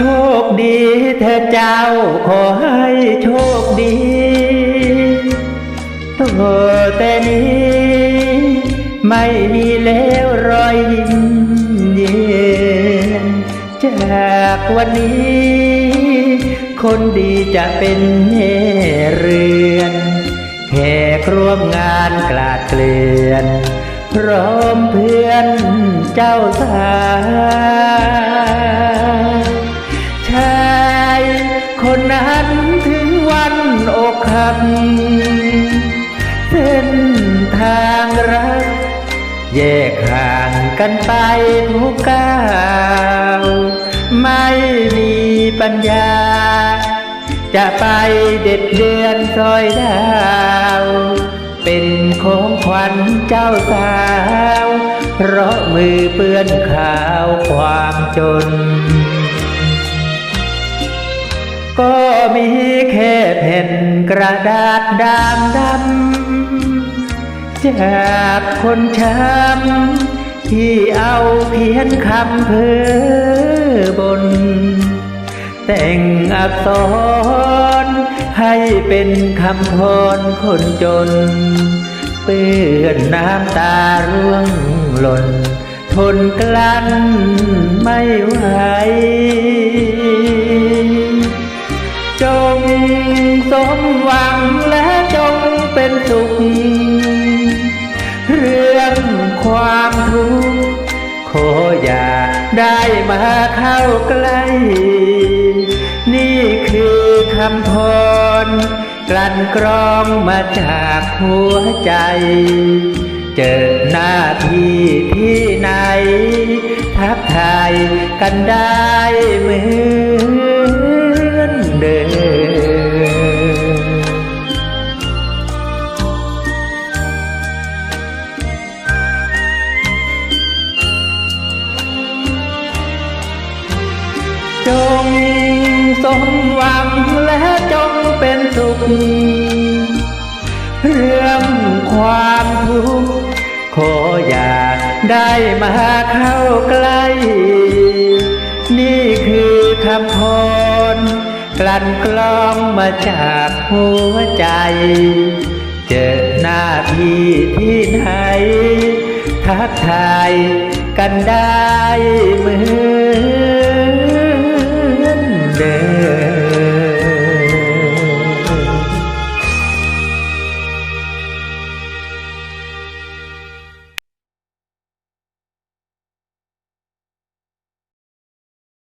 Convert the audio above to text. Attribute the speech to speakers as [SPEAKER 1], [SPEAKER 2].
[SPEAKER 1] โชคดีเธอเจ้าขอให้โชคดีตัวแต่นี้ ไม่มีแล้วรอยยิ้มเย็นจากวันนี้ คนดีจะเป็นเรือนแขกร่วมงานกลาดเกลื่อนพร้อมเพื่อนเจ้าสาว เส้นทางรัก แยกห่างกันไปทุกก้าวไม่มีปัญญา จะไปเด็ดเดือนซอยดาว เป็นของขวัญเจ้าสาว เพราะมือเปื้อนขาวความจน ก็มีแค่แผ่นกระดาษดำดำจากคนช้ำที่เอาเขียนคำเพ้อบน แต่งอักษรให้เป็นคำพรคนจน เปื้อนน้ำตาร่วงหล่น ทนกลั้นไม่ไหว มหวังและจงเป็นสุข เรื่องความทุกข์ขออย่าได้มาเข้าใกล้ นี่คือคำพรกลั่นกรองมาจากหัวใจ เจอหน้าที่ที่ไหน ทักทายกันได้เหมือนเดิม จงสมหวังและจงเป็นสุข เรื่องความทุกข์ขออย่าได้มาเข้าใกล้ นี่คือคำพรกลั่นกลองมาจากหัวใจ เจอหน้าที่ที่ไหน ทักทายกันได้เหมื